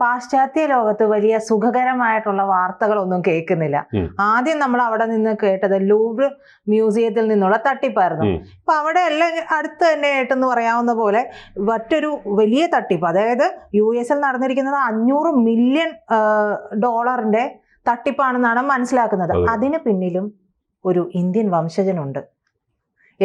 പാശ്ചാത്യ ലോകത്ത് വലിയ സുഖകരമായിട്ടുള്ള വാർത്തകളൊന്നും കേൾക്കുന്നില്ല. ആദ്യം നമ്മൾ അവിടെ നിന്ന് കേട്ടത് ലൂബ് മ്യൂസിയത്തിൽ നിന്നുള്ള തട്ടിപ്പായിരുന്നു. ഇപ്പൊ അവിടെ എല്ലാം അടുത്ത് തന്നെ ആയിട്ടെന്ന് പറയാവുന്ന പോലെ മറ്റൊരു വലിയ തട്ടിപ്പ് അതായത് യു എസിൽ നടന്നിരിക്കുന്നത് അഞ്ഞൂറ് മില്യൺ ഡോളറിന്റെ തട്ടിപ്പാണെന്നാണ് മനസ്സിലാക്കുന്നത്. അതെ. അതിന് പിന്നിലും ഒരു ഇന്ത്യൻ വംശജനുണ്ട്.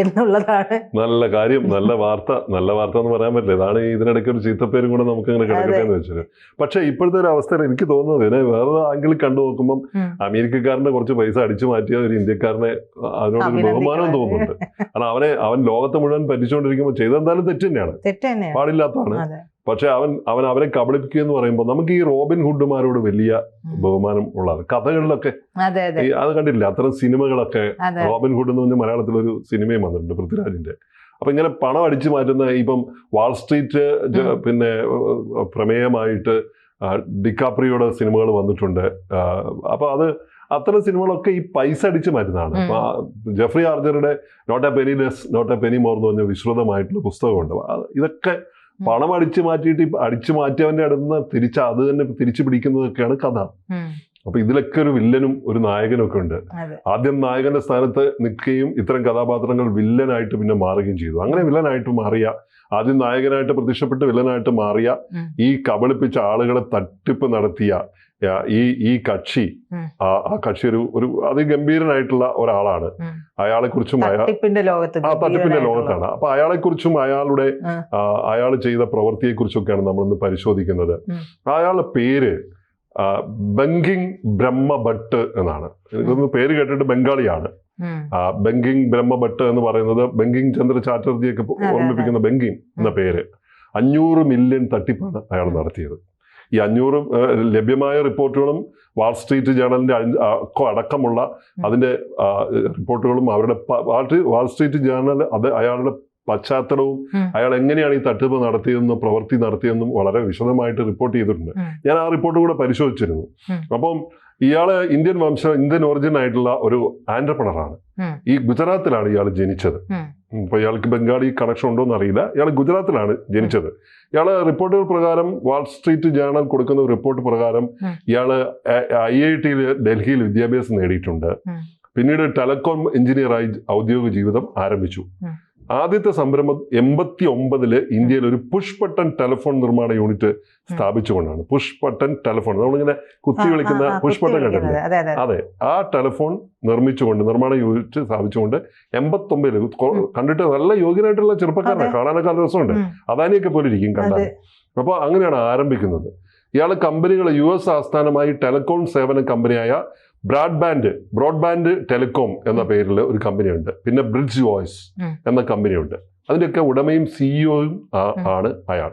എന്നുള്ളതാണ്. നല്ല കാര്യം നല്ല വാർത്ത നല്ല വാർത്ത എന്ന് പറയാൻ പറ്റില്ല. ഇതാണ് ഇതിനിടയ്ക്ക് ഒരു ചീത്തപ്പേരും കൂടെ നമുക്ക് അങ്ങനെ കിടക്കട്ടെ എന്ന് വെച്ചത് പക്ഷെ ഇപ്പോഴത്തെ ഒരു അവസ്ഥയിൽ എനിക്ക് തോന്നുന്നത് ഇതിനെ വേറെ ആംഗിളിൽ കണ്ടു നോക്കുമ്പോൾ അമേരിക്കക്കാരനെ അമേരിക്കക്കാരന്റെ കുറച്ച് പൈസ അടിച്ചു മാറ്റിയ ഒരു ഇന്ത്യക്കാരനെ അതിനോടൊരു ബഹുമാനം തോന്നുന്നുണ്ട്. കാരണം അവനെ അവൻ ലോകത്തെ മുഴുവൻ പറ്റിച്ചുകൊണ്ടിരിക്കുമ്പോൾ ചെയ്തെന്തായാലും തെറ്റ് തന്നെയാണ്. പാടില്ലാത്തതാണ്. പക്ഷെ അവൻ അവൻ അവരെ കബളിപ്പിക്കുക എന്ന് പറയുമ്പോൾ നമുക്ക് ഈ റോബിൻ ഹുഡുമാരോട് വലിയ ബഹുമാനം ഉള്ളത്. കഥകളിലൊക്കെ അതെ കണ്ടില്ല അത്തരം സിനിമകളൊക്കെ റോബിൻ ഹുഡ് എന്ന് പറഞ്ഞ മലയാളത്തിലൊരു സിനിമയും വന്നിട്ടുണ്ട് പൃഥ്വിരാജിന്റെ. അപ്പൊ ഇങ്ങനെ പണം അടിച്ചു മാറ്റുന്ന ഇപ്പം വാൾ സ്ട്രീറ്റ് പിന്നെ പ്രമേയമായിട്ട് ഡിക്കാപ്രിയുടെ സിനിമകൾ വന്നിട്ടുണ്ട്. അപ്പൊ അത് അത്തരം സിനിമകളൊക്കെ ഈ പൈസ അടിച്ചു മാറ്റുന്നതാണ്. അപ്പൊ Jeffrey ആർജറുടെ not a penny less not a penny more എന്ന് പറഞ്ഞ വിശ്രുതമായിട്ടുള്ള പുസ്തകമുണ്ട്. ഇതൊക്കെ. പണം അടിച്ചു മാറ്റിയിട്ട് അടിച്ചു മാറ്റിയവന്റെ അടുത്ത് തിരിച്ച് അത് തന്നെ തിരിച്ചു പിടിക്കുന്നതൊക്കെയാണ് കഥ. അപ്പൊ ഇതിലൊക്കെ ഒരു വില്ലനും ഒരു നായകനും ഒക്കെ ഉണ്ട് ആദ്യം നായകന്റെ സ്ഥാനത്ത് നിൽക്കുകയും ഇത്തരം കഥാപാത്രങ്ങൾ വില്ലനായിട്ട് പിന്നെ മാറുകയും ചെയ്തു. അങ്ങനെ വില്ലനായിട്ട് മാറിയ ആദ്യം നായകനായിട്ട് പ്രത്യക്ഷപ്പെട്ട് വില്ലനായിട്ട് മാറിയ ഈ കബളിപ്പിച്ച ആളുകളെ തട്ടിപ്പ് നടത്തിയ ഈ ഈ കക്ഷി ആ കക്ഷി ഒരു ഒരു അതിഗംഭീരനായിട്ടുള്ള ഒരാളാണ്. അയാളെ കുറിച്ചും അയാൾ തട്ടിപ്പിന്റെ ലോകത്ത് ആ തട്ടിപ്പിന്റെ ലോകത്താണ്. അപ്പൊ അയാളെ കുറിച്ചും അയാളുടെ അയാൾ ചെയ്ത പ്രവൃത്തിയെ കുറിച്ചൊക്കെയാണ് നമ്മൾ ഇന്ന് പരിശോധിക്കുന്നത് അയാളുടെ പേര് ബങ്കിങ് ബ്രഹ്മഭട്ട് എന്നാണ്. എനിക്കൊന്ന് പേര് കേട്ടിട്ട് ബംഗാളിയാണ്. ബങ്കിങ് ബ്രഹ്മഭട്ട് എന്ന് പറയുന്നത് ബങ്കിങ് ചന്ദ്ര ചാറ്റർജിയൊക്കെ. ഓർമ്മിപ്പിക്കുന്ന ബങ്കിങ് എന്ന പേര്. അഞ്ഞൂറ് മില്യൺ തട്ടിപ്പാണ് അയാൾ നടത്തിയത്. ഈ അഞ്ഞൂറ് ലഭ്യമായ റിപ്പോർട്ടുകളും വാൾ സ്ട്രീറ്റ് ഒക്കെ അടക്കമുള്ള അതിന്റെ റിപ്പോർട്ടുകളും അവരുടെ വാൾ- സ്ട്രീറ്റ് ജേണൽ അത് അയാളുടെ പശ്ചാത്തലവും അയാൾ എങ്ങനെയാണ് ഈ തട്ടിപ്പ് നടത്തിയതെന്നും പ്രവൃത്തി നടത്തിയതെന്നും വളരെ വിശദമായിട്ട് റിപ്പോർട്ട് ചെയ്തിട്ടുണ്ട്. ഞാൻ ആ റിപ്പോർട്ട് കൂടെ പരിശോധിച്ചിരുന്നു. അപ്പം ഇയാൾ ഇന്ത്യൻ വംശ ഇന്ത്യൻ ഒറിജിൻ ആയിട്ടുള്ള ഒരു ആന്റർപ്രണറാണ് ഈ ഗുജറാത്തിലാണ് ഇയാൾ ജനിച്ചത്. ഉം. ഇപ്പൊ ഇയാൾക്ക് ബംഗാളി കണക്ഷൻ ഉണ്ടോ എന്ന് അറിയില്ല. ഇയാൾ ഗുജറാത്തിലാണ് ജനിച്ചത്. ഇയാൾ റിപ്പോർട്ടുകൾ പ്രകാരം വാൾ സ്ട്രീറ്റ് ജേണൽ കൊടുക്കുന്ന റിപ്പോർട്ട് പ്രകാരം ഇയാൾ ഇയാൾ ഐ ഐ ടിയിൽ ഡൽഹിയിൽ വിദ്യാഭ്യാസം നേടിയിട്ടുണ്ട്. പിന്നീട് ടെലകോം എഞ്ചിനീയറായി ഔദ്യോഗിക ജീവിതം ആരംഭിച്ചു. ആദ്യത്തെ സംരംഭം എൺപത്തി ഒമ്പതിൽ ഇന്ത്യയിൽ ഒരു പുഷ് ബട്ടൺ ടെലിഫോൺ നിർമ്മാണ യൂണിറ്റ് സ്ഥാപിച്ചുകൊണ്ടാണ്. പുഷ് ബട്ടൺ ടെലിഫോൺ നമ്മളിങ്ങനെ കുത്തി വിളിക്കുന്ന പുഷ് ബട്ടൺ വിളിക്കുന്നത്. അതെ ആ ടെലിഫോൺ നിർമ്മിച്ചുകൊണ്ട് നിർമ്മാണ യൂണിറ്റ് സ്ഥാപിച്ചുകൊണ്ട് എൺപത്തൊമ്പതിൽ ഉം. കണ്ടിട്ട് നല്ല യോഗ്യനായിട്ടുള്ള ചെറുപ്പക്കാരനെ. കാണാനൊക്കെ നല്ല രസമുണ്ട്. അദാനിയൊക്കെ പോലെ ഇരിക്കും കണ്ടാൽ അപ്പോൾ അങ്ങനെയാണ് ആരംഭിക്കുന്നത്. ഇയാൾ കമ്പനികൾ യു എസ് ആസ്ഥാനമായി ടെലികോം സേവന കമ്പനിയായ ബ്രാഡ്ബാൻഡ് ബ്രോഡ്ബാൻഡ് ടെലികോം എന്ന പേരിൽ ഒരു കമ്പനിയുണ്ട്. പിന്നെ ബ്രിഡ്ജ് വോയിസ് എന്ന കമ്പനിയുണ്ട്. അതിന്റെയൊക്കെ ഉടമയും സിഇഒയും ഉം. ആണ് അയാൾ.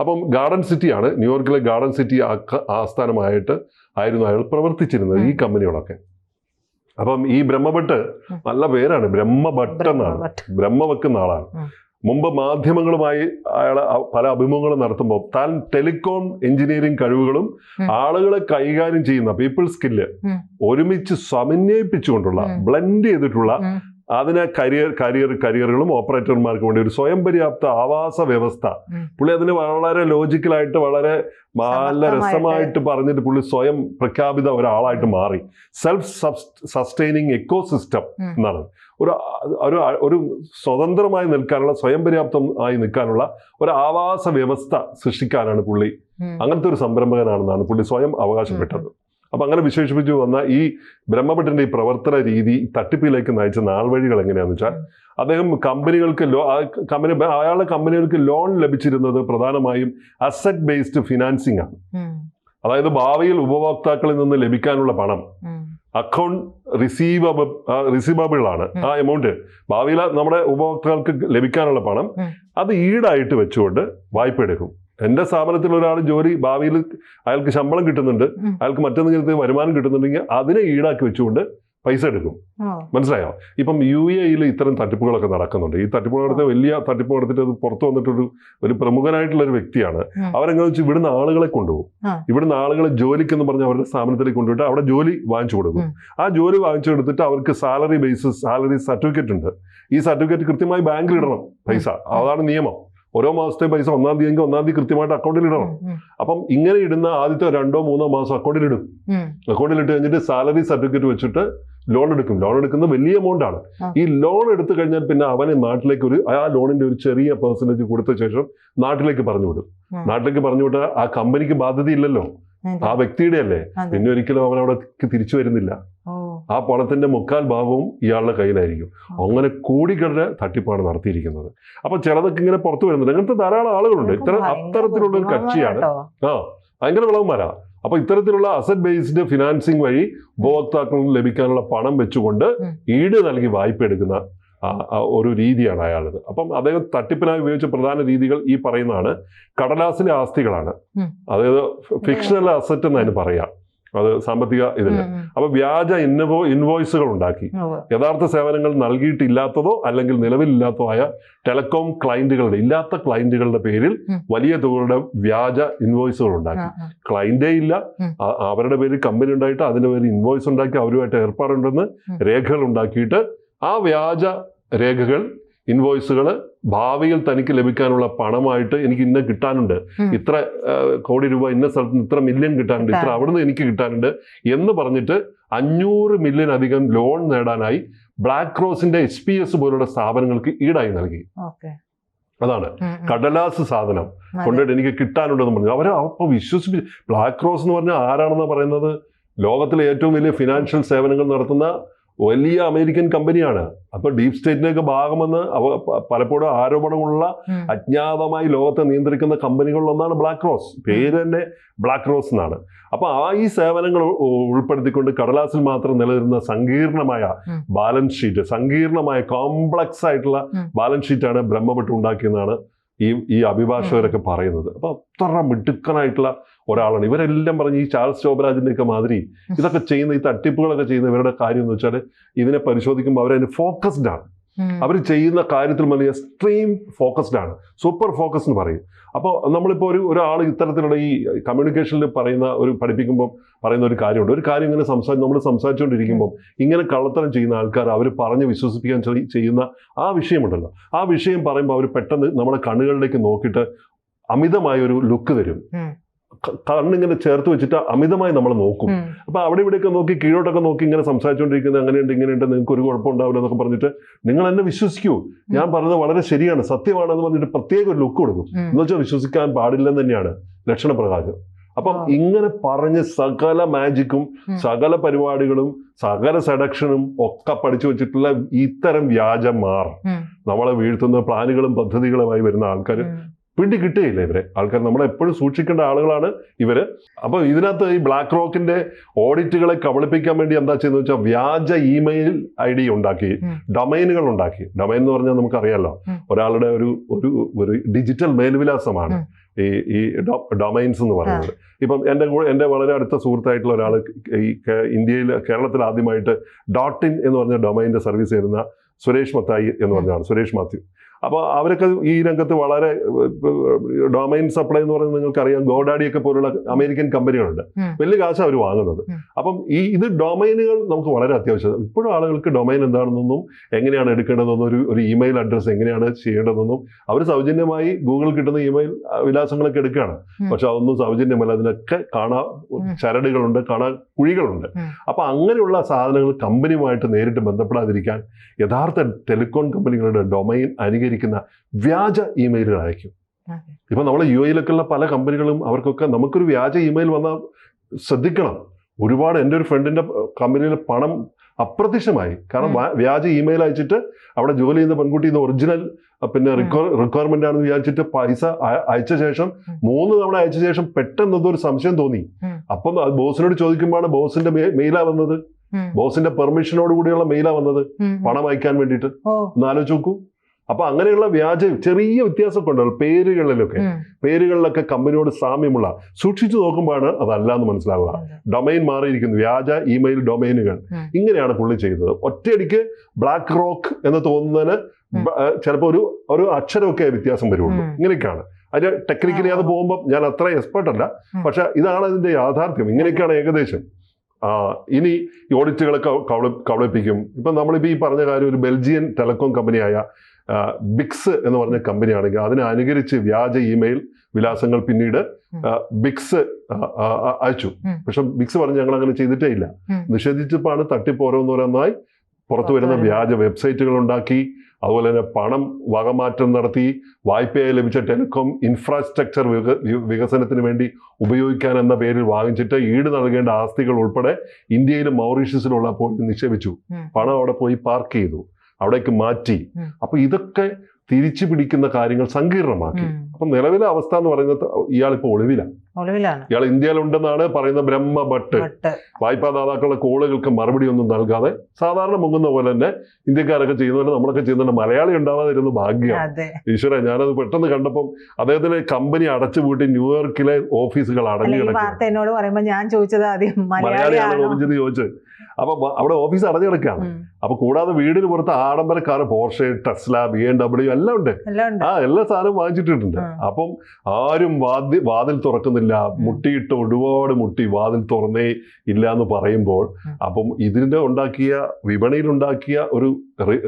അപ്പം ഗാർഡൻ സിറ്റിയാണ്. ന്യൂയോർക്കിലെ ഗാർഡൻ സിറ്റി ആസ്ഥാനമായിട്ട് ആയിരുന്നു അയാൾ പ്രവർത്തിച്ചിരുന്നത് ഈ. കമ്പനികളൊക്കെ. അപ്പം ഈ ബ്രഹ്മഭട്ട് നല്ല പേരാണ്. ബ്രഹ്മഭട്ട് എന്നാണ്. ബ്രഹ്മ വെക്കുന്ന ആളാണ്. മുമ്പ് മാധ്യമങ്ങളുമായി അയാൾ പല അഭിമുഖങ്ങളും നടത്തുമ്പോൾ താൻ ടെലികോം എഞ്ചിനീയറിംഗ് കഴിവുകളും ആളുകളെ കൈകാര്യം ചെയ്യുന്ന പീപ്പിൾ സ്കില്ല്. ഒരുമിച്ച് സമന്വയിപ്പിച്ചുകൊണ്ടുള്ള ബ്ലെൻഡ് ചെയ്തിട്ടുള്ള. അതിനെ കരിയർ കരിയർ കരിയറുകളും ഓപ്പറേറ്റർമാർക്ക് വേണ്ടി ഒരു സ്വയം പര്യാപ്ത ആവാസ വ്യവസ്ഥ. പുള്ളി അതിന് വളരെ ലോജിക്കലായിട്ട് വളരെ നല്ല രസമായിട്ട് പറഞ്ഞിട്ട് പുള്ളി സ്വയം പ്രഖ്യാപിത ഒരാളായിട്ട് മാറി സെൽഫ് സസ്റ്റൈനിങ് എക്കോ സിസ്റ്റം എന്നാണ് ഒരു ഒരു ഒരു സ്വതന്ത്രമായി നിൽക്കാനുള്ള സ്വയം പര്യാപ്തം ആയി നിൽക്കാനുള്ള ഒരു ആവാസ വ്യവസ്ഥ സൃഷ്ടിക്കാനാണ് പുള്ളി. അങ്ങനത്തെ ഒരു സംരംഭകനാണെന്നാണ് പുള്ളി സ്വയം അവകാശപ്പെട്ടത്. അപ്പൊ അങ്ങനെ വിശേഷിപ്പിച്ചു വന്ന ഈ ബ്രഹ്മഭട്ടിന്റെ ഈ പ്രവർത്തന രീതി തട്ടിപ്പിലേക്ക് നയിച്ച നാൾവഴികൾ എങ്ങനെയാന്ന് വെച്ചാൽ അദ്ദേഹം കമ്പനികൾക്ക് ലോ ആ കമ്പനി അയാളുടെ കമ്പനികൾക്ക് ലോൺ ലഭിച്ചിരുന്നത് പ്രധാനമായും അസറ്റ് ബേസ്ഡ് ഫിനാൻസിംഗ് ആണ് അതായത് ഭാവിയിൽ ഉപഭോക്താക്കളിൽ നിന്ന് ലഭിക്കാനുള്ള പണം. അക്കൗണ്ട് റിസീവബിൾ റിസീവബിൾ ആണ്. ആ എമൗണ്ട് ഭാവിയിൽ നമ്മുടെ ഉപഭോക്താക്കൾക്ക് ലഭിക്കാനുള്ള പണം. അത് ഈടായിട്ട് വെച്ചുകൊണ്ട് വായ്പ എടുക്കും. എന്റെ സ്ഥാപനത്തിൽ ഒരാൾ ജോലി ഭാവിയിൽ അയാൾക്ക് ശമ്പളം കിട്ടുന്നുണ്ട്. അയാൾക്ക് മറ്റെന്തെങ്കിലും വരുമാനം കിട്ടുന്നുണ്ടെങ്കിൽ അതിനെ ഈടാക്കി വെച്ചുകൊണ്ട് പൈസ എടുക്കും. മനസ്സിലായോ? ഇപ്പം യു എയിൽ ഇത്തരം തട്ടിപ്പുകളൊക്കെ നടക്കുന്നുണ്ട്. ഈ തട്ടിപ്പ് നടത്തിയ വലിയ തട്ടിപ്പ് നടത്തിയിട്ട് അത് പുറത്തു വന്നിട്ടൊരു ഒരു പ്രമുഖനായിട്ടുള്ള ഒരു വ്യക്തിയാണ്. അവരെങ്ങനെ വെച്ച് ഇവിടുന്ന് ആളുകളെ കൊണ്ടുപോകും. ഇവിടുന്ന് ആളുകളെ ജോലിക്കെന്ന് പറഞ്ഞ് അവരുടെ സ്ഥാപനത്തിലേക്ക് കൊണ്ടുപോയിട്ട് അവിടെ ജോലി വാങ്ങിച്ചു കൊടുക്കും. ആ ജോലി വാങ്ങിച്ചു കൊടുത്തിട്ട് അവർക്ക് സാലറി ബേസിസ് സാലറി സർട്ടിഫിക്കറ്റ് ഉണ്ട്. ഈ സർട്ടിഫിക്കറ്റ് കൃത്യമായി ബാങ്കിൽ ഇടണം പൈസ. അതാണ് നിയമം. ഓരോ മാസത്തെ പൈസ ഒന്നാം തീയതി ഒന്നാം തീയതി കൃത്യമായിട്ട് അക്കൗണ്ടിൽ ഇടണം. അപ്പം ഇങ്ങനെ ഇടുന്ന ആദ്യത്തെ രണ്ടോ മൂന്നോ മാസം അക്കൗണ്ടിൽ ഇടും. അക്കൗണ്ടിൽ ഇട്ട് കഴിഞ്ഞിട്ട് സാലറി സർട്ടിഫിക്കറ്റ് വെച്ചിട്ട് ലോൺ എടുക്കും. ലോൺ എടുക്കുന്ന വലിയ എമൗണ്ട് ആണ്. ഈ ലോൺ എടുത്തു കഴിഞ്ഞാൽ പിന്നെ അവനെ നാട്ടിലേക്ക് ഒരു ആ ലോണിന്റെ ഒരു ചെറിയ പെർസെന്റേജ് കൊടുത്ത ശേഷം നാട്ടിലേക്ക് പറഞ്ഞു വിടും. നാട്ടിലേക്ക് പറഞ്ഞു വിട്ടാൽ ആ കമ്പനിക്ക് ബാധ്യതയില്ലല്ലോ. ആ വ്യക്തിയുടെ അല്ലേ? പിന്നെ ഒരിക്കലും അവൻ അവിടെ തിരിച്ചു വരുന്നില്ല. ആ പണത്തിന്റെ മുക്കാൽ ഭാഗവും ഇയാളുടെ കയ്യിലായിരിക്കും. അങ്ങനെ കോടികളുടെ തട്ടിപ്പാണ് നടത്തിയിരിക്കുന്നത്. അപ്പൊ ചിലതൊക്കെ ഇങ്ങനെ പുറത്തു വരുന്നുണ്ട്. അങ്ങനത്തെ ധാരാളം ആളുകളുണ്ട്. ഇത്തരം അത്തരത്തിലുള്ള ഒരു കക്ഷിയാണ്. ആ ഭയങ്കര വിളവന്മാരാ. അപ്പൊ ഇത്തരത്തിലുള്ള അസറ്റ് ബേസ്ഡ് ഫിനാൻസിങ് വഴി ഉപഭോക്താക്കൾക്ക് ലഭിക്കാനുള്ള പണം വെച്ചുകൊണ്ട് ഈട് നൽകി വായ്പ എടുക്കുന്ന ഒരു രീതിയാണ് അയാളത്. അപ്പം അദ്ദേഹം തട്ടിപ്പിനായി ഉപയോഗിച്ച പ്രധാന രീതികൾ ഈ പറയുന്നതാണ്. കടലാസിലെ ആസ്തികളാണ്. അതായത് ഫിക്ഷണൽ അസറ്റ് എന്ന് അതിന് പറയാം. അത് സാമ്പത്തിക ഇതിന്. അപ്പൊ വ്യാജ ഇന്നവോ ഇൻവോയ്സുകൾ ഉണ്ടാക്കി യഥാർത്ഥ സേവനങ്ങൾ നൽകിയിട്ടില്ലാത്തതോ അല്ലെങ്കിൽ നിലവിലില്ലാത്തതോ ആയ ടെലികോം ക്ലയന്റുകളുടെ ഇല്ലാത്ത ക്ലയന്റുകളുടെ പേരിൽ വലിയ തുകയുടെ വ്യാജ ഇൻവോയ്സുകൾ ഉണ്ടാക്കി ക്ലയന്റേ ഇല്ല. അവരുടെ പേരിൽ കമ്പനി ഉണ്ടായിട്ട് അതിന്റെ പേരിൽ ഇൻവോയ്സ് ഉണ്ടാക്കി അവരുമായിട്ട് ഏർപ്പാടുണ്ടെന്ന്. രേഖകൾ ഉണ്ടാക്കിയിട്ട് ആ വ്യാജ രേഖകൾ ഇൻവോയ്സുകൾ ഭാവിയിൽ തനിക്ക് ലഭിക്കാനുള്ള പണമായിട്ട് എനിക്ക് ഇന്ന് കിട്ടാനുണ്ട്. ഇത്ര കോടി രൂപ ഇന്ന സ്ഥലത്ത് നിന്ന് ഇത്ര മില്യൺ കിട്ടാനുണ്ട്. ഇത്ര. അവിടുന്ന് എനിക്ക് കിട്ടാനുണ്ട് എന്ന് പറഞ്ഞിട്ട് അഞ്ഞൂറ് മില്യൺ അധികം ലോൺ നേടാനായി ബ്ലാക്ക് ക്രോസിന്റെ എച്ച് പി എസ് പോലുള്ള സ്ഥാപനങ്ങൾക്ക് ഈടായി നൽകി. അതാണ്. കടലാസ് സാധനം. കൊണ്ടുപോയിട്ട് എനിക്ക് കിട്ടാനുണ്ടെന്ന് പറഞ്ഞു. അവരെ അപ്പൊ വിശ്വസിപ്പിച്ച് ബ്ലാക്ക് ക്രോസ് എന്ന് പറഞ്ഞാൽ ആരാണെന്ന് പറയുന്നത്? ലോകത്തിലെ ഏറ്റവും വലിയ ഫിനാൻഷ്യൽ സേവനങ്ങൾ നടത്തുന്ന വലിയ അമേരിക്കൻ കമ്പനിയാണ്. അപ്പൊ ഡീപ് സ്റ്റേറ്റിനൊക്കെ ഭാഗമെന്ന് അവ പലപ്പോഴും ആരോപണമുള്ള അജ്ഞാതമായി ലോകത്തെ നിയന്ത്രിക്കുന്ന കമ്പനികളിലൊന്നാണ് ബ്ലാക്ക് റോസ്. പേര് തന്നെ ബ്ലാക്ക് റോസ് എന്നാണ്. അപ്പൊ ആ ഈ സേവനങ്ങൾ ഉൾപ്പെടുത്തിക്കൊണ്ട് കടലാസിൽ മാത്രം നിലനിരുന്ന സങ്കീർണമായ ബാലൻസ് ഷീറ്റ് സങ്കീർണമായ കോംപ്ലക്സ് ആയിട്ടുള്ള. ബാലൻസ് ഷീറ്റാണ് ബ്രഹ്മപെട്ട് ഉണ്ടാക്കിയെന്നാണ് ഈ ഈ അഭിഭാഷകരൊക്കെ പറയുന്നത്. അപ്പൊ അത്ര മിടുക്കനായിട്ടുള്ള ഒരാളാണ്. ഇവരെല്ലാം പറഞ്ഞ് ഈ ചാൾസ് ഒക്കെ മാതിരി ഇതൊക്കെ ചെയ്യുന്ന ഈ തട്ടിപ്പുകളൊക്കെ ചെയ്യുന്ന ഇവരുടെ കാര്യം എന്ന് വെച്ചാൽ ഇതിനെ പരിശോധിക്കുമ്പോൾ അവരതിന് ഫോക്കസ്ഡ് ആണ്. അവർ ചെയ്യുന്ന കാര്യത്തിൽ മതി എക്സ്ട്രീം ഫോക്കസ്ഡ് ആണ്. സൂപ്പർ ഫോക്കസ് എന്ന് പറയും. അപ്പോൾ നമ്മളിപ്പോൾ ഒരു ഒരാൾ ഇത്തരത്തിലുള്ള ഈ കമ്മ്യൂണിക്കേഷനിൽ പറയുന്ന ഒരു പഠിപ്പിക്കുമ്പോൾ പറയുന്ന ഒരു കാര്യമുണ്ട്. ഒരു കാര്യം ഇങ്ങനെ സംസാരിച്ച് നമ്മൾ സംസാരിച്ചുകൊണ്ടിരിക്കുമ്പോൾ ഇങ്ങനെ കള്ളത്തരം ചെയ്യുന്ന ആൾക്കാർ അവർ പറഞ്ഞ് വിശ്വസിപ്പിക്കാൻ ചെയ്- ചെയ്യുന്ന ആ വിഷയമുണ്ടല്ലോ. ആ വിഷയം പറയുമ്പോൾ അവർ പെട്ടെന്ന് നമ്മുടെ കണ്ണുകളിലേക്ക് നോക്കിയിട്ട് അമിതമായ ഒരു ലുക്ക് തരും കണ്ണിങ്ങനെ ചേർത്ത് വെച്ചിട്ട് അമിതമായി നമ്മൾ നോക്കും. അപ്പോൾ അപ്പൊ അവിടെ ഇവിടെയൊക്കെ നോക്കി കീഴോട്ടൊക്കെ നോക്കി ഇങ്ങനെ സംസാരിച്ചുകൊണ്ടിരിക്കുന്നത് അങ്ങനെയുണ്ട് ഇങ്ങനെയുണ്ട് നിങ്ങൾക്ക് ഒരു കുഴപ്പം ഉണ്ടാവില്ല എന്നൊക്കെ പറഞ്ഞിട്ട് നിങ്ങൾ എന്നെ വിശ്വസിക്കൂ ഞാൻ പറഞ്ഞത് വളരെ ശരിയാണ് സത്യമാണെന്ന് പറഞ്ഞിട്ട് പ്രത്യേക ഒരു ലുക്ക് കൊടുക്കും. എന്ന് വെച്ചാൽ വിശ്വസിക്കാൻ പാടില്ലെന്ന് തന്നെയാണ് ലക്ഷണപ്രകാശം അപ്പം ഇങ്ങനെ പറഞ്ഞ് സകല മാജിക്കും. സകല പരിപാടികളും സകല സെഡക്ഷനും ഒക്കെ പഠിച്ചു വെച്ചിട്ടുള്ള ഇത്തരം വ്യാജന്മാർ നമ്മളെ വീഴ്ത്തുന്ന പ്ലാനുകളും പദ്ധതികളുമായി വരുന്ന ആൾക്കാർ. പിടി കിട്ടുകയില്ല ഇവരെ. ആൾക്കാർ നമ്മളെ എപ്പോഴും സൂക്ഷിക്കേണ്ട ആളുകളാണ് ഇവർ അപ്പോൾ ഇതിനകത്ത് ഈ ബ്ലാക്ക് റോക്കിന്റെ ഓഡിറ്റുകളെ കബളിപ്പിക്കാൻ വേണ്ടി എന്താ ചെയ്യുന്നത് വെച്ചാൽ വ്യാജ ഇമെയിൽ ഐ ഡി ഉണ്ടാക്കി. ഡൊമൈനുകൾ ഉണ്ടാക്കി. ഡൊമൈൻ എന്ന് പറഞ്ഞാൽ നമുക്കറിയാലോ ഒരാളുടെ ഒരു ഒരു ഒരു ഡിജിറ്റൽ മേൽവിലാസമാണ് ഈ ഈ ഡൊമൈൻസ് എന്ന് പറയുന്നത്. ഇപ്പം എന്റെ കൂടെ എന്റെ വളരെ അടുത്ത സുഹൃത്തായിട്ടുള്ള ഒരാൾ ഈ ഇന്ത്യയിൽ കേരളത്തിൽ ആദ്യമായിട്ട് ഡോട്ട് ഇൻ എന്ന് പറഞ്ഞ ഡൊമൈന്റെ സർവീസ് ചെയ്യുന്ന സുരേഷ് മത്തായി എന്ന് പറഞ്ഞാണ് സുരേഷ് മാത്യു. അപ്പോൾ അവരൊക്കെ ഈ രംഗത്ത് വളരെ ഡൊമൈൻ സപ്ലൈ എന്ന് പറയുന്നത് നിങ്ങൾക്കറിയാം. ഗോഡാഡി ഒക്കെ പോലുള്ള അമേരിക്കൻ കമ്പനികളുണ്ട്. വലിയ കാശ് അവർ വാങ്ങുന്നത്. അപ്പം ഈ ഇത് ഡൊമൈനുകൾ നമുക്ക് വളരെ അത്യാവശ്യം. ഇപ്പോഴും ആളുകൾക്ക് ഡൊമൈൻ എന്താണെന്നൊന്നും എങ്ങനെയാണ് എടുക്കേണ്ടതെന്നും ഒരു ഒരു ഇമെയിൽ അഡ്രസ്സ് എങ്ങനെയാണ് ചെയ്യേണ്ടതെന്നും അവർ സൗജന്യമായി ഗൂഗിൾ കിട്ടുന്ന ഇമെയിൽ വിലാസങ്ങളൊക്കെ എടുക്കുകയാണ്. പക്ഷെ അതൊന്നും സൗജന്യമല്ല. അതിനൊക്കെ കാണാ. ചരടുകളുണ്ട് കാണാൻ കുഴികളുണ്ട്. അപ്പോൾ അപ്പൊ അങ്ങനെയുള്ള സാധനങ്ങൾ കമ്പനിയുമായിട്ട് നേരിട്ട് ബന്ധപ്പെടാതിരിക്കാൻ യഥാർത്ഥ ടെലികോം കമ്പനികളുടെ ഡൊമൈൻ അനുകരിക്കുന്ന വ്യാജ ഇമെയിലുകൾ അയക്കും ഇപ്പം ഇപ്പൊ നമ്മൾ യു എയിലൊക്കെയുള്ള പല കമ്പനികളും അവർക്കൊക്കെ നമുക്കൊരു വ്യാജ ഇമെയിൽ വന്നാൽ ശ്രദ്ധിക്കണം. ഒരുപാട് എന്റെ ഒരു ഫ്രണ്ടിന്റെ കമ്പനിയിൽ പണം അപ്രത്യക്ഷമായി. കാരണം. വ്യാജ ഇമെയിൽ അയച്ചിട്ട് അവിടെ ജോലി ചെയ്യുന്ന പെൺകുട്ടി ഇത് ഒറിജിനൽ പിന്നെ റിക്വയർമെന്റ് ആണെന്ന് വിചാരിച്ചിട്ട് പൈസ അയച്ച ശേഷം. മൂന്ന് തവണ അയച്ച ശേഷം പെട്ടെന്ന് ഒരു സംശയം തോന്നി. അപ്പം ബോസിനോട് ചോദിക്കുമ്പോഴാണ് ബോസിന്റെ മെയിലാ വന്നത്. ബോസിന്റെ പെർമിഷനോട് കൂടിയുള്ള മെയിലാ വന്നത്. പണം അയക്കാൻ വേണ്ടിയിട്ട്. ഒന്ന് ആലോചിച്ച് നോക്കൂ. അപ്പൊ അങ്ങനെയുള്ള വ്യാജ ചെറിയ വ്യത്യാസമൊക്കെ ഉണ്ടല്ലോ പേരുകളിലൊക്കെ. പേരുകളിലൊക്കെ കമ്പനിയോട് സാമ്യമുള്ള സൂക്ഷിച്ചു നോക്കുമ്പോഴാണ് അതല്ല എന്ന് മനസ്സിലാവുക ഡൊമൈൻ മാറിയിരിക്കുന്നു വ്യാജ ഇമെയിൽ ഡൊമൈനുകൾ. ഇങ്ങനെയാണ് പുള്ളി ചെയ്തത്. ഒറ്റയടിക്ക് ബ്ലാക്ക് റോക്ക് എന്ന് തോന്നുന്നതിന്. ചിലപ്പോൾ ഒരു ഒരു അക്ഷരമൊക്കെ വ്യത്യാസം വരുള്ളൂ. ഇങ്ങനെയൊക്കെയാണ്. അതിന്റെ ടെക്നിക്കലി അത്. പോകുമ്പോൾ ഞാൻ അത്ര എക്സ്പെർട്ട് അല്ല. പക്ഷെ ഇതാണ് അതിന്റെ യാഥാർത്ഥ്യം. ഇങ്ങനെയൊക്കെയാണ് ഏകദേശം. ആ ഇനി ഓഡിറ്റുകളൊക്കെ ഓഡിറ്റുകളെ കവ- കവളിപ്പിക്കും. ഇപ്പം നമ്മളിപ്പോൾ ഈ പറഞ്ഞ കാര്യം ഒരു ബെൽജിയൻ ടെലകോം കമ്പനിയായ ബിക്സ് എന്ന് പറഞ്ഞ കമ്പനിയാണെങ്കിൽ അതിനെ അനുകരിച്ച് വ്യാജ ഇമെയിൽ വിലാസങ്ങൾ പിന്നീട് ബിക്സ് അയച്ചു. പക്ഷെ ബിക്സ് പറഞ്ഞ് ഞങ്ങൾ അങ്ങനെ ചെയ്തിട്ടേ ഇല്ല. നിഷേധിച്ചപ്പോഴാണ് ഓരോന്നോരോന്നായി പുറത്തു വരുന്ന വ്യാജ വെബ്സൈറ്റുകൾ ഉണ്ടാക്കി അതുപോലെ തന്നെ പണം വകമാറ്റം നടത്തി വായ്പയായി ലഭിച്ച ടെലികോം ഇൻഫ്രാസ്ട്രക്ചർ വിക- വികസനത്തിന് വേണ്ടി ഉപയോഗിക്കാൻ എന്ന പേരിൽ വാങ്ങിച്ചിട്ട് ഈട് നൽകേണ്ട ആസ്തികൾ ഉൾപ്പെടെ ഇന്ത്യയിലും മൗറീഷ്യസിലുള്ള പോയി നിക്ഷേപിച്ചു. പണം അവിടെ പോയി പാർക്ക് ചെയ്തു. അവിടേക്ക് മാറ്റി. അപ്പോൾ അപ്പൊ ഇതൊക്കെ തിരിച്ചു പിടിക്കുന്ന കാര്യങ്ങൾ സങ്കീർണമാക്കി. അപ്പൊ നിലവിലെ അവസ്ഥ എന്ന് പറയുന്നത് ഇയാളിപ്പോ ഒളിവിലാണ്. ഇയാൾ ഇന്ത്യയിലുണ്ടെന്നാണ് പറയുന്ന ബ്രഹ്മ ഭട്ട്. വായ്പാ ദാതാക്കളുടെ കോളുകൾക്ക് മറുപടി ഒന്നും നൽകാതെ സാധാരണ മുങ്ങുന്ന പോലെ തന്നെ ഇന്ത്യക്കാരൊക്കെ ചെയ്യുന്ന പോലെ നമ്മളൊക്കെ ചെയ്യുന്നുണ്ട് മലയാളി ഉണ്ടാവാതിരുന്ന ഭാഗ്യം ഈശ്വര ഞാനത് പെട്ടെന്ന് കണ്ടപ്പം അദ്ദേഹത്തിന്റെ കമ്പനി അടച്ചുപൂട്ടി ന്യൂയോർക്കിലെ ഓഫീസുകൾ അടഞ്ഞു എന്നോട് പറയുമ്പോ ഞാൻ ചോദിച്ചത് ആദ്യം മലയാളിയാണ്? ചോദിച്ചത്. അപ്പൊ അവിടെ ഓഫീസ് അടഞ്ഞു കിടക്കുകയാണ്. അപ്പൊ കൂടാതെ വീടിന് പുറത്ത് ആഡംബര car Porsche Tesla B M W എല്ലാം ഉണ്ട്. ആ എല്ലാ സാധനവും വാങ്ങിച്ചിട്ടുണ്ട്. അപ്പം ആരും വാതി വാതിൽ തുറക്കുന്നില്ല. മുട്ടിയിട്ട് ഒരുപാട് മുട്ടി വാതിൽ തുറന്നേ ഇല്ല എന്ന് പറയുമ്പോൾ അപ്പം ഇതിന്റെ ഉണ്ടാക്കിയ വിപണിയിൽ ഉണ്ടാക്കിയ ഒരു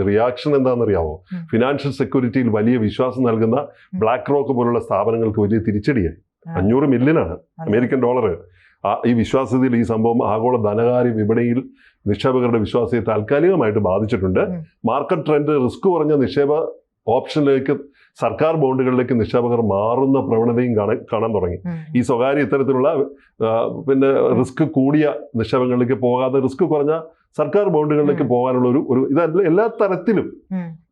റിയാക്ഷൻ എന്താണെന്നറിയാമോ ഫിനാൻഷ്യൽ സെക്യൂരിറ്റിയിൽ വലിയ വിശ്വാസം നൽകുന്ന ബ്ലാക്ക് റോക്ക് പോലുള്ള സ്ഥാപനങ്ങൾക്ക് വലിയ തിരിച്ചടിയായി. അഞ്ഞൂറ് മില്യനാണ് അമേരിക്കൻ ഡോളർ ആ ഈ വിശ്വാസ്യതയിൽ ഈ സംഭവം ആഗോള ധനകാര്യ വിപണിയിൽ നിക്ഷേപകരുടെ വിശ്വാസ്യത താൽക്കാലികമായിട്ട് ബാധിച്ചിട്ടുണ്ട്. മാർക്കറ്റ് ട്രെൻഡ് റിസ്ക് കുറഞ്ഞ നിക്ഷേപ ഓപ്ഷനിലേക്ക് സർക്കാർ ബോണ്ടുകളിലേക്ക് നിക്ഷേപകർ മാറുന്ന പ്രവണതയും കാണാൻ കാണാൻ തുടങ്ങി. ഈ സ്വകാര്യ ഇത്തരത്തിലുള്ള പിന്നെ റിസ്ക് കൂടിയ നിക്ഷേപങ്ങളിലേക്ക് പോകാതെ റിസ്ക് കുറഞ്ഞ സർക്കാർ ബോണ്ടുകളിലേക്ക് പോകാനുള്ള ഒരു ഒരു ഇതല്ല എല്ലാ തരത്തിലും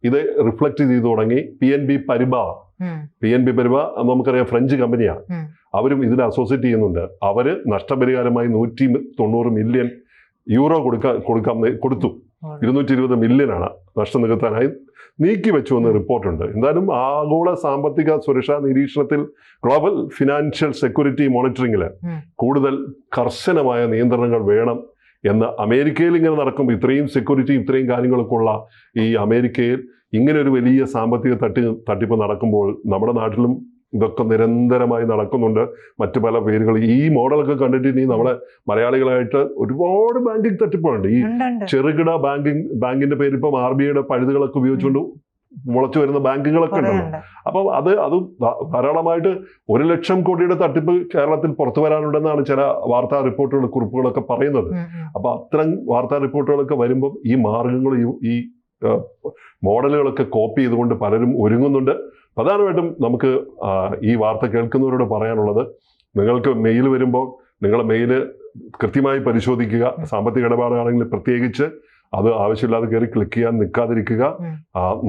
ഇത് റിഫ്ലക്ട് ചെയ്തു തുടങ്ങി. P N B Paribas. P N B Paribas നമുക്കറിയാം ഫ്രഞ്ച് കമ്പനിയാണ് അവരും ഇതിൽ അസോസിയേറ്റ് ചെയ്യുന്നുണ്ട്. അവർ നഷ്ടപരിഹാരമായി നൂറ്റി തൊണ്ണൂറ് മില്യൺ യൂറോ കൊടുക്കാൻ കൊടുക്കാൻ കൊടുത്തു. ഇരുന്നൂറ്റി ഇരുപത് മില്യനാണ് നഷ്ടം നികത്താനായി നീക്കി വെച്ചു എന്ന റിപ്പോർട്ടുണ്ട്. എന്തായാലും ആഗോള സാമ്പത്തിക സുരക്ഷാ നിരീക്ഷണത്തിൽ ഗ്ലോബൽ ഫിനാൻഷ്യൽ സെക്യൂരിറ്റി മോണിറ്ററിംഗിൽ കൂടുതൽ കർശനമായ നിയന്ത്രണങ്ങൾ വേണം എന്ന് അമേരിക്കയിൽ ഇങ്ങനെ നടക്കുമ്പോൾ ഇത്രയും സെക്യൂരിറ്റി ഇത്രയും കാര്യങ്ങളൊക്കെ ഉള്ള ഈ അമേരിക്കയിൽ ഇങ്ങനെ ഒരു വലിയ സാമ്പത്തിക തട്ടി തട്ടിപ്പ് നടക്കുമ്പോൾ നമ്മുടെ നാട്ടിലും ഇതൊക്കെ നിരന്തരമായി നടക്കുന്നുണ്ട്. മറ്റു പല പേരുകൾ. ഈ മോഡലൊക്കെ കണ്ടിട്ട് ഇനി നമ്മളെ മലയാളികളായിട്ട് ഒരുപാട് ബാങ്കിങ് തട്ടിപ്പുകളുണ്ട്. ഈ ചെറുകിട ബാങ്കിങ് ബാങ്കിന്റെ പേര് ഇപ്പം ആർ ബി ഐയുടെ പഴുതുകളൊക്കെ ഉപയോഗിച്ചുകൊണ്ട് മുളച്ചു വരുന്ന ബാങ്കുകളൊക്കെ ഉണ്ടല്ലോ. ഉണ്ട്. അപ്പം അത് അത് ധാരാളമായിട്ട് ഒരു ലക്ഷം കോടിയുടെ തട്ടിപ്പ് കേരളത്തിൽ പുറത്തു വരാനുണ്ടെന്നാണ് ചില വാർത്താ റിപ്പോർട്ടുകൾ കുറിപ്പുകളൊക്കെ പറയുന്നത്. അപ്പൊ അത്തരം വാർത്താ റിപ്പോർട്ടുകളൊക്കെ വരുമ്പോൾ ഈ മാർഗങ്ങൾ ഈ മോഡലുകളൊക്കെ കോപ്പി ചെയ്തുകൊണ്ട് പലരും ഒരുങ്ങുന്നുണ്ട്. പ്രധാനമായിട്ടും നമുക്ക് ഈ വാർത്ത കേൾക്കുന്നവരോട് പറയാനുള്ളത് നിങ്ങൾക്ക് മെയിൽ വരുമ്പോൾ നിങ്ങളെ മെയിൽ കൃത്യമായി പരിശോധിക്കുക സാമ്പത്തിക ഇടപാടാണെങ്കിൽ പ്രത്യേകിച്ച് അത് ആവശ്യമില്ലാതെ കയറി ക്ലിക്ക് ചെയ്യാൻ നിൽക്കാതിരിക്കുക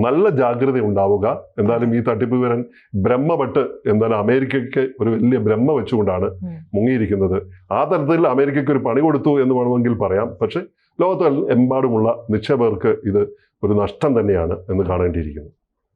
നല്ല ജാഗ്രത ഉണ്ടാവുക. എന്തായാലും ഈ തട്ടിപ്പ് വിവരൻ ബ്രഹ്മപെട്ട് എന്തായാലും അമേരിക്കയ്ക്ക് ഒരു വലിയ ബ്രഹ്മ വെച്ചുകൊണ്ടാണ് മുങ്ങിയിരിക്കുന്നത്. ആ തരത്തിൽ അമേരിക്കയ്ക്ക് ഒരു പണി കൊടുത്തു എന്ന് വേണമെങ്കിൽ പറയാം. പക്ഷെ ലോകത്ത് എമ്പാടുമുള്ള നിക്ഷേപകർക്ക് ഇത് ഒരു നഷ്ടം തന്നെയാണ് എന്ന് കാണേണ്ടിയിരിക്കുന്നു.